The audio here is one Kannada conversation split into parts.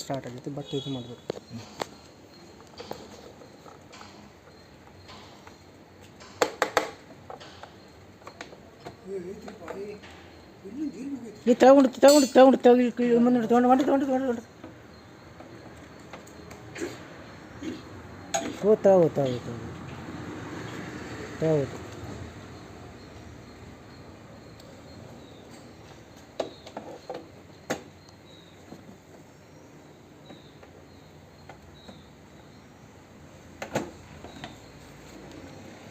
ಸ್ಟಾರ್ಟ್ ಆಗೈತಿ ಬಟ್ ಇದು ಮಾಡಬೇಕು ಈ ತಗೊಂಡು ತಗೊಂಡು ತಗೊಂಡು ತಗೊಂಡು ಮುಂದೆ ತಗೊಂಡು ಮಾಡಿ ತಗೊಂಡು ತಗೊಂಡು ತಗೊಂಡು ಹೋಗ್ತಾ ಹೋಗ್ತಾ ಹೋಗ್ತಾ ಹೌದು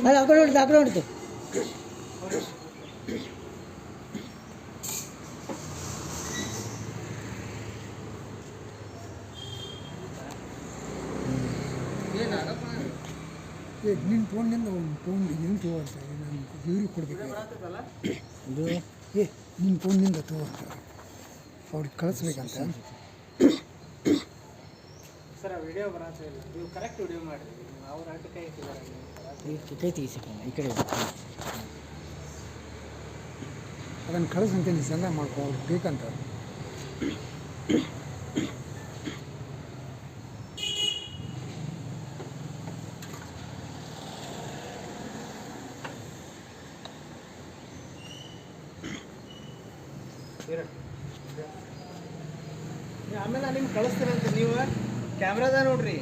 ಅಲ್ಲ ಆ ಕಡೆ ಹೊಡಿತು ಆ ಕಡೆ ಹೊಡಿತು ನಿನ್ನ ಫೋನ್ನಿಂದ ಒಂದು ಫೋನ್ ನಿನ್ನ ತಗೋಂತ ನಾನು ಇವ್ರಿಗೆ ಕೊಡ್ಬೇಕು ಇದು ಏ ನಿನ್ನ ಫೋನ್ನಿಂದ ತಗೋಂತ ಅವ್ರಿಗೆ ಕಳಿಸ್ಬೇಕಂತ. ಸರ್ ವಿಡಿಯೋ ಬರತ್ತೆ ಇಲ್ಲ ನೀವು ಕರೆಕ್ಟ್ ವಿಡಿಯೋ ಮಾಡಿ ಅವ್ರ ಅಡ್ಡ ಕೈ ಈ ಕೈ ತೆಗಿಸಿ ಈ ಕಡೆ ಅದನ್ನು ಕಳಿಸಂತ ನೀನು ಚಂದ ಮಾಡ್ಕೊ ಅವ್ರಿಗೆ ಬೇಕಂತ ಆಮೇಲೆ ನಿಮ್ಗೆ ಕಳಿಸ್ತೀರಂತೆ ನೀವು ಕ್ಯಾಮ್ರಾದ ನೋಡ್ರಿ.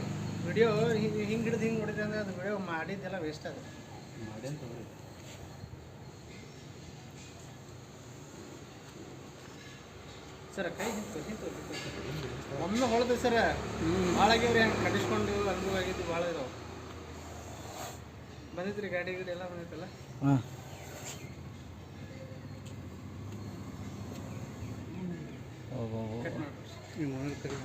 ವಿಡಿಯೋ ಹಿಂಗೆ ಹಿಂಗೆ ಹಿಡಿದು ಹಿಂಗೆ ನೋಡಿದ್ರೆ ಅಂದ್ರೆ ಅದು ವಿಡಿಯೋ ಮಾಡಿದ್ದೆಲ್ಲ ವೇಸ್ಟ್ ಅದು. ಸರ್ ಕೈ ಹಿಂತು ಹಿಂಗೆ ಒಮ್ಮೆ ಹೊಳ್ದು ಸರ್ ಭಾಳ ಆಗ್ಯಾವ್ರಿ ಹಂಗೆ ಕಟ್ಟಿಸ್ಕೊಂಡು ಹಂಗೂ ಆಗಿದ್ದು ಭಾಳ ಇದಾವೆ. ಬಂದಿದ್ರಿ ಗಾಡಿ ಗಿಡಿ ಎಲ್ಲ ಬಂದಿತ್ತಲ್ಲ? ಹಾಂ. 你们可以